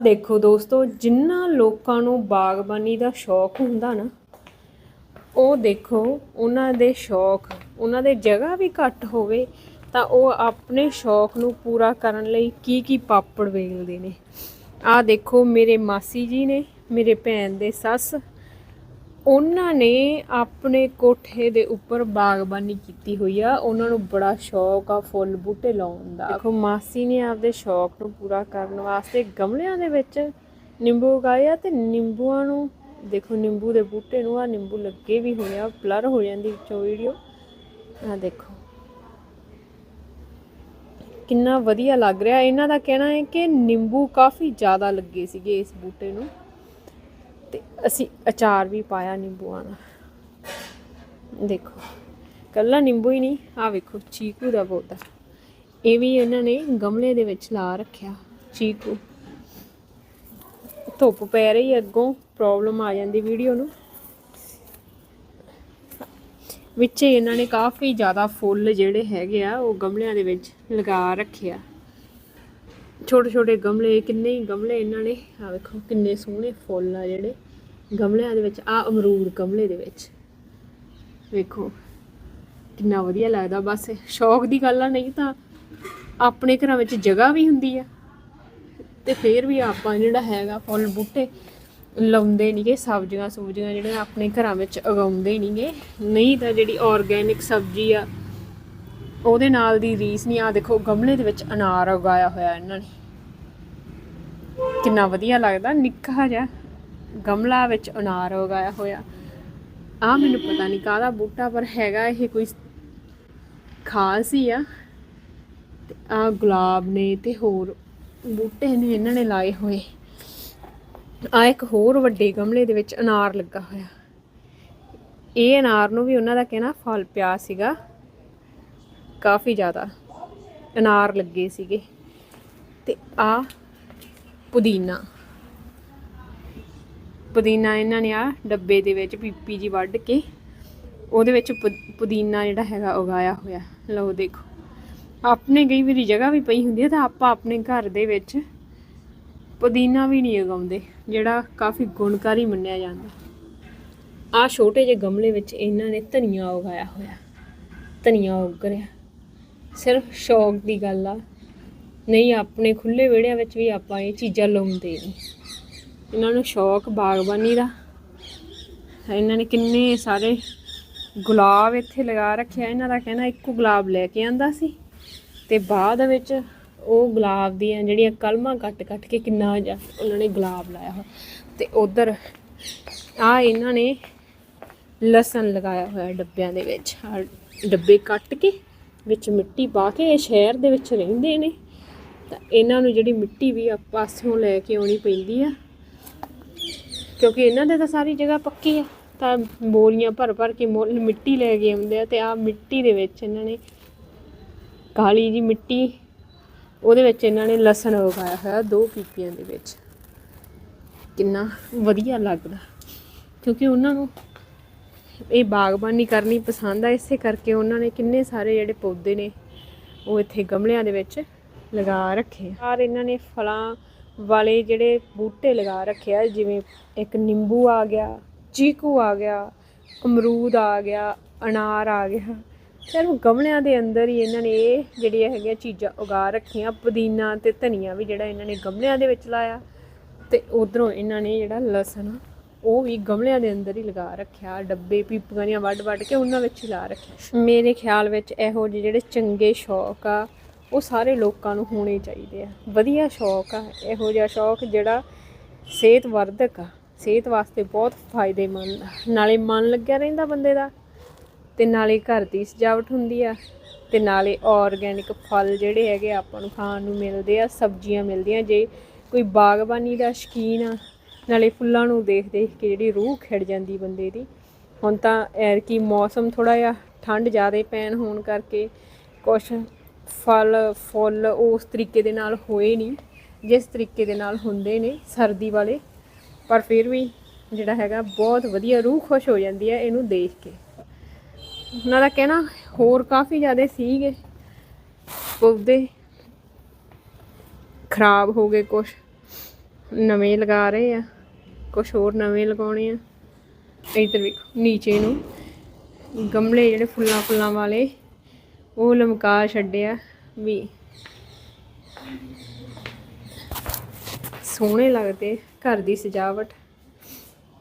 ਦੇਖੋ ਦੋਸਤੋ, ਜਿੰਨਾ ਲੋਕਾਂ ਨੂੰ ਬਾਗਬਾਨੀ ਦਾ ਸ਼ੌਕ ਹੁੰਦਾ ਨਾ, ਉਹ ਦੇਖੋ ਉਹਨਾਂ ਦੇ ਸ਼ੌਕ, ਉਹਨਾਂ ਦੇ ਜਗ੍ਹਾ ਵੀ ਘੱਟ ਹੋਵੇ, ਤਾਂ ਉਹ ਆਪਣੇ ਸ਼ੌਕ ਨੂੰ ਪੂਰਾ ਕਰਨ ਲਈ ਕੀ ਕੀ ਪਾਪੜ ਵੇਲਦੇ ਨੇ। ਆਹ ਦੇਖੋ ਮੇਰੇ ਮਾਸੀ ਜੀ ਨੇ, ਮੇਰੇ ਭੈਣ ਦੇ ਸੱਸ ਉਹਨਾਂ ਨੇ ਆਪਣੇ ਕੋਠੇ ਦੇ ਉੱਪਰ ਬਾਗਬਾਨੀ ਕੀਤੀ ਹੋਈ ਆ। ਉਹਨਾਂ ਨੂੰ ਬੜਾ ਸ਼ੌਕ ਆ ਫੁੱਲ ਬੂਟੇ ਲਾਉਣ ਦਾ। ਦੇਖੋ, ਮਾਸੀ ਨੇ ਆਪਦੇ ਸ਼ੌਕ ਨੂੰ ਪੂਰਾ ਕਰਨ ਵਾਸਤੇ ਗਮਲਿਆਂ ਦੇ ਵਿੱਚ ਨਿੰਬੂ ਉਗਾਏ ਆ ਤੇ ਨਿੰਬੂਆਂ ਨੂੰ, ਦੇਖੋ, ਨਿੰਬੂ ਦੇ ਬੂਟੇ ਨੂੰ ਆ ਨਿੰਬੂ ਲੱਗੇ ਵੀ ਹੋਏ ਆ, ਬਲਰ ਹੋ ਜਾਂਦੀ ਵਿੱਚੋਂ ਵੀਡੀਓ। ਆ ਦੇਖੋ। ਕਿੰਨਾ ਵਧੀਆ ਲੱਗ ਰਿਹਾ। ਇਹਨਾਂ ਦਾ ਕਹਿਣਾ ਹੈ ਕਿ ਨਿੰਬੂ ਕਾਫੀ ਜ਼ਿਆਦਾ ਲੱਗੇ ਸੀਗੇ ਇਸ ਬੂਟੇ ਨੂੰ। ਅਸੀਂ ਅਚਾਰ ਵੀ ਪਾਇਆ ਨਿੰਬੂਆਂ ਦਾ। ਦੇਖੋ, ਕੱਲਾ ਨਿੰਬੂ ਹੀ ਨਹੀਂ ਆ ਵੇਖੋ, ਚੀਕੂ ਦਾ ਪੌਦਾ ਇਹ ਵੀ ਇਹਨਾਂ ਨੇ ਗਮਲੇ ਦੇ ਵਿੱਚ ਲਾ ਰੱਖਿਆ, ਚੀਕੂ। ਧੁੱਪ ਪੈ ਰਹੀ ਹੈ, ਅੱਗੋਂ ਪ੍ਰੋਬਲਮ ਆ ਜਾਂਦੀ ਵੀਡੀਓ ਨੂੰ। ਵਿੱਚ ਇਹਨਾਂ ਨੇ ਕਾਫੀ ਜ਼ਿਆਦਾ ਫੁੱਲ ਜਿਹੜੇ ਹੈਗੇ ਆ, ਉਹ ਗਮਲਿਆਂ ਦੇ ਵਿੱਚ ਲਗਾ ਰੱਖਿਆ। ਛੋਟੇ ਛੋਟੇ ਗਮਲੇ, ਕਿੰਨੇ ਹੀ ਗਮਲੇ ਇਹਨਾਂ ਨੇ। ਆ ਵੇਖੋ, ਕਿੰਨੇ ਸੋਹਣੇ ਫੁੱਲ ਆ ਜਿਹੜੇ। ਗਮਲਿਆਂ ਦੇ ਵਿੱਚ ਆ ਅਮਰੂਦ ਗਮਲੇ ਦੇ ਵਿੱਚ। ਵੇਖੋ, ਕਿੰਨਾ ਵਧੀਆ ਲੱਗਦਾ। ਬਸ ਸ਼ੌਕ ਦੀ ਗੱਲ ਆ, ਨਹੀਂ ਤਾਂ ਆਪਣੇ ਘਰਾਂ ਵਿੱਚ ਜਗ੍ਹਾ ਵੀ ਹੁੰਦੀ ਆ। ਤੇ ਫੇਰ ਵੀ ਆਪਾਂ ਜਿਹੜਾ ਹੈਗਾ, ਫੁੱਲ ਬੂਟੇ ਲਾਉਂਦੇ ਨਹੀਂਗੇ, ਸਬਜ਼ੀਆਂ ਸਬਜ਼ੀਆਂ ਜਿਹੜੀਆਂ ਆਪਣੇ ਘਰਾਂ ਵਿੱਚ ਉਗਾਉਂਦੇ ਨਹੀਂਗੇ। ਨਹੀਂ ਤਾਂ ਜਿਹੜੀ ਆਰਗੈਨਿਕ ਸਬਜ਼ੀ ਆ, ਉਹਦੇ ਨਾਲ ਦੀ ਰੀਸ ਨਹੀਂ। ਆ ਦੇਖੋ, ਗਮਲੇ ਦੇ ਵਿੱਚ ਅਨਾਰ ਉਗਾਇਆ ਹੋਇਆ ਇਹਨਾਂ ਨੇ। ਕਿੰਨਾ ਵਧੀਆ ਲੱਗਦਾ, ਨਿੱਕਾ ਜਿਹਾ। ਗਮਲਾ ਵਿੱਚ ਅਨਾਰ ਉਗਾਇਆ ਹੋਇਆ। ਆ ਮੈਨੂੰ ਪਤਾ ਨਹੀਂ ਕਾਹਦਾ ਬੂਟਾ, ਪਰ ਹੈਗਾ ਇਹ ਕੋਈ ਖਾਸ ਹੀ ਆ। ਤੇ ਆ ਗੁਲਾਬ ਨੇ ਤੇ ਹੋਰ ਬੂਟੇ ਨੇ ਇਹਨਾਂ ਨੇ ਲਾਏ ਹੋਏ। ਆ ਇੱਕ ਹੋਰ ਵੱਡੇ ਗਮਲੇ ਦੇ ਵਿੱਚ ਅਨਾਰ ਲੱਗਾ ਹੋਇਆ। ਇਹ ਅਨਾਰ ਨੂੰ ਵੀ ਉਹਨਾਂ ਦਾ ਕਹਿਣਾ ਫਲ ਪਿਆ ਸੀਗਾ। ਕਾਫੀ ਜ਼ਿਆਦਾ ਅਨਾਰ ਲੱਗੇ ਸੀਗੇ। ਤੇ ਆ ਪੁਦੀਨਾ। ਪੁਦੀਨਾ ਇਹਨਾਂ ਨੇ ਆ ਡੱਬੇ ਦੇ ਵਿੱਚ ਪੀਪੀ ਜੀ ਵੱਢ ਕੇ ਉਹਦੇ ਵਿੱਚ ਪੁ- ਪੁਦੀਨਾ ਜਿਹੜਾ ਹੈਗਾ ਉਗਾਇਆ ਹੋਇਆ। ਲਓ ਦੇਖੋ। ਆਪਣੇ ਕਈ ਵਾਰੀ ਜਗ੍ਹਾ ਵੀ ਪਈ ਹੁੰਦੀ ਹੈ ਤਾਂ ਆਪਾਂ ਆਪਣੇ ਘਰ ਦੇ ਵਿੱਚ ਪੁਦੀਨਾ ਵੀ ਨਹੀਂ ਉਗਾਉਂਦੇ, ਜਿਹੜਾ ਕਾਫੀ ਗੁਣਕਾਰੀ ਮੰਨਿਆ ਜਾਂਦਾ। ਆ ਛੋਟੇ ਜਿਹੇ ਗਮਲੇ ਵਿੱਚ ਇਹਨਾਂ ਨੇ ਧਨੀਆ ਉਗਾਇਆ ਹੋਇਆ। ਧਨੀਆ ਉਗ ਰਿਹਾ। ਸਿਰਫ ਸ਼ੌਕ ਦੀ ਗੱਲ ਆ। ਨਹੀਂ, ਆਪਣੇ ਖੁੱਲੇ ਵਿਹੜਿਆਂ ਵਿੱਚ ਵੀ ਆਪਾਂ ਇਹ ਚੀਜ਼ਾਂ ਲਾਉਂਦੇ ਨਹੀਂ। ਇਹਨਾਂ ਨੂੰ ਸ਼ੌਕ ਬਾਗਬਾਨੀ ਦਾ। ਇਹਨਾਂ ਨੇ ਕਿੰਨੇ ਸਾਰੇ ਗੁਲਾਬ ਇੱਥੇ ਲਗਾ ਰੱਖਿਆ। ਇਹਨਾਂ ਦਾ ਕਹਿਣਾ ਇੱਕੋ ਗੁਲਾਬ ਲੈ ਕੇ ਆਂਦਾ ਸੀ ਤੇ ਬਾਅਦ ਵਿੱਚ ਉਹ ਗੁਲਾਬ ਦੀਆਂ ਜਿਹੜੀਆਂ ਕਲਮਾਂ ਕੱਟ-ਕੱਟ ਕੇ ਕਿੰਨਾ ਜਿਹਾ ਉਹਨਾਂ ਨੇ ਗੁਲਾਬ ਲਾਇਆ ਹੋਇਆ। ਤੇ ਉਧਰ ਆ ਇਹਨਾਂ ਨੇ ਲਸਣ ਲਗਾਇਆ ਹੋਇਆ ਡੱਬਿਆਂ ਦੇ ਵਿੱਚ। ਆਹ ਡੱਬੇ ਕੱਟ ਕੇ ਵਿੱਚ ਮਿੱਟੀ ਪਾ ਕੇ ਇਹ ਸ਼ਹਿਰ ਦੇ ਵਿੱਚ ਰਹਿੰਦੇ ਨੇ। ਤਾਂ ਇਹਨਾਂ ਨੂੰ ਜਿਹੜੀ ਮਿੱਟੀ ਵੀ ਆ ਪਾਸਿਓਂ ਲੈ ਕੇ ਆਉਣੀ ਪੈਂਦੀ ਆ ਕਿਉਂਕਿ ਇਹਨਾਂ ਦੇ ਤਾਂ ਸਾਰੀ ਜਗ੍ਹਾ ਪੱਕੀ ਆ। ਤਾਂ ਬੋਰੀਆਂ ਭਰ ਭਰ ਕੇ ਮੁੱਲ ਮਿੱਟੀ ਲੈ ਕੇ ਆਉਂਦੇ ਆ ਤੇ ਆ ਮਿੱਟੀ ਦੇ ਵਿੱਚ ਇਹਨਾਂ ਨੇ ਕਾਲੀ ਜੀ ਮਿੱਟੀ, ਉਹਦੇ ਵਿੱਚ ਇਹਨਾਂ ਨੇ ਲਸਣ ਉਗਾਇਆ ਹੋਇਆ ਦੋ ਪੀਪੀਆਂ ਦੇ ਵਿੱਚ। ਕਿੰਨਾ ਵਧੀਆ ਲੱਗਦਾ। ਕਿਉਂਕਿ ਉਹਨਾਂ ਨੂੰ ਇਹ ਬਾਗਬਾਨੀ ਕਰਨੀ ਪਸੰਦ ਆ, ਇਸੇ ਕਰਕੇ ਉਹਨਾਂ ਨੇ ਕਿੰਨੇ ਸਾਰੇ ਜਿਹੜੇ ਪੌਦੇ ਨੇ ਉਹ ਇੱਥੇ ਗਮਲਿਆਂ ਦੇ ਵਿੱਚ ਲਗਾ ਰੱਖੇ ਆ। ਔਰ ਇਹਨਾਂ ਨੇ ਫਲਾਂ ਵਾਲੇ ਜਿਹੜੇ ਬੂਟੇ ਲਗਾ ਰੱਖੇ ਆ ਜਿਵੇਂ ਇੱਕ ਨਿੰਬੂ ਆ ਗਿਆ ਚੀਕੂ ਆ ਗਿਆ ਅਮਰੂਦ ਆ ਗਿਆ ਅਨਾਰ ਆ ਗਿਆ। ਸਿਰਫ ਗਮਲਿਆਂ ਦੇ ਅੰਦਰ ਹੀ ਇਹਨਾਂ ਨੇ ਇਹ ਜਿਹੜੀਆਂ ਹੈਗੀਆਂ ਚੀਜ਼ਾਂ ਉਗਾ ਰੱਖੀਆਂ ਪੁਦੀਨਾ ਤੇ ਧਨੀਆ ਵੀ ਜਿਹੜਾ ਇਹਨਾਂ ਨੇ ਗਮਲਿਆਂ ਦੇ ਵਿੱਚ ਲਾਇਆ। ਤੇ ਉਧਰੋਂ ਇਹਨਾਂ ਨੇ ਜਿਹੜਾ ਲਸਣ ਆ, ਉਹ ਵੀ ਗਮਲਿਆਂ ਦੇ ਅੰਦਰ ਹੀ ਲਗਾ ਰੱਖਿਆ ਡੱਬੇ ਪੀਪੀਆਂ ਦੀਆਂ ਵੱਡ ਵੱਡ ਕੇ ਉਹਨਾਂ ਵਿੱਚ ਹੀ ਲਾ ਰੱਖਿਆ। ਮੇਰੇ ਖਿਆਲ ਵਿੱਚ ਇਹੋ ਜਿਹੇ ਜਿਹੜੇ ਚੰਗੇ ਸ਼ੌਕ ਆ ਉਹ ਸਾਰੇ ਲੋਕਾਂ ਨੂੰ ਹੋਣੇ ਚਾਹੀਦੇ ਆ। ਵਧੀਆ ਸ਼ੌਕ ਆ, ਇਹੋ ਜਿਹਾ ਸ਼ੌਕ ਜਿਹੜਾ ਸਿਹਤਵਰਧਕ ਆ। ਸਿਹਤ ਵਾਸਤੇ ਬਹੁਤ ਫਾਇਦੇਮੰਦ ਆ। ਨਾਲੇ ਮਨ ਲੱਗਿਆ ਰਹਿੰਦਾ ਬੰਦੇ ਦਾ, ਤੇ ਨਾਲੇ ਘਰ ਦੀ ਸਜਾਵਟ ਹੁੰਦੀ ਆ, ਤੇ ਨਾਲੇ ਆਰਗੈਨਿਕ ਫਲ ਜਿਹੜੇ ਹੈਗੇ ਆ ਆਪਾਂ ਨੂੰ ਖਾਣ ਨੂੰ ਮਿਲਦੇ ਆ, ਸਬਜ਼ੀਆਂ ਮਿਲਦੀਆਂ। ਜੇ ਕੋਈ ਬਾਗਬਾਨੀ ਦਾ ਸ਼ੌਕੀਨ ਆ, ਨਾਲੇ ਫੁੱਲਾਂ ਨੂੰ ਦੇਖ ਦੇਖ ਕੇ ਜਿਹੜੀ ਰੂਹ ਖਿੜ ਜਾਂਦੀ ਬੰਦੇ ਦੀ। ਹੁਣ ਤਾਂ ਐਰਕੀ ਮੌਸਮ ਥੋੜਾ ਜਿਹਾ ਠੰਡ ਜ਼ਿਆਦਾ ਪੈਣ ਹੋਣ ਕਰਕੇ ਕੁਛ ਫਲ, ਫੁੱਲ ਉਸ ਤਰੀਕੇ ਦੇ ਨਾਲ ਹੋਏ ਨਹੀਂ, ਜਿਸ ਤਰੀਕੇ ਦੇ ਨਾਲ ਹੁੰਦੇ ਨੇ ਸਰਦੀ ਵਾਲੇ। ਪਰ ਫਿਰ ਵੀ ਜਿਹੜਾ ਹੈਗਾ, ਬਹੁਤ ਵਧੀਆ ਰੂਹ ਖੁਸ਼ ਹੋ ਜਾਂਦੀ ਹੈ ਇਹਨੂੰ ਦੇਖ ਕੇ। ਉਹਨਾਂ ਦਾ ਕਹਿਣਾ ਹੋਰ ਕਾਫੀ ਜ਼ਿਆਦਾ ਸੀਗੇ। ਪੌਦੇ ਖਰਾਬ ਹੋ ਗਏ, ਕੁਛ ਨਵੇਂ ਲਗਾ ਰਹੇ ਆ ਕੁਝ ਹੋਰ ਨਵੇਂ ਲਗਾਉਣੇ ਆ। ਇੱਧਰ ਵੇਖੋ, ਨੀਚੇ ਨੂੰ ਗਮਲੇ ਜਿਹੜੇ ਫੁੱਲਾਂ ਫੁੱਲਾਂ ਵਾਲੇ, ਉਹ ਲਮਕਾ ਛੱਡਿਆ। ਵੀ। ਸੋਹਣੇ ਲੱਗਦੇ ਘਰ ਦੀ ਸਜਾਵਟ।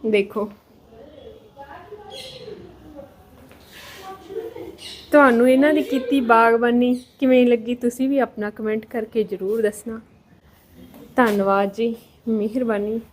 ਦੇਖੋ। ਤੁਹਾਨੂੰ ਇਹਨਾਂ ਦੀ ਕੀਤੀ ਬਾਗਬਾਨੀ ਕਿਵੇਂ ਲੱਗੀ ਤੁਸੀਂ ਵੀ ਆਪਣਾ ਕਮੈਂਟ ਕਰਕੇ ਜਰੂਰ ਦੱਸਣਾ। ਧੰਨਵਾਦ ਜੀ। ਮਿਹਰਬਾਨੀ।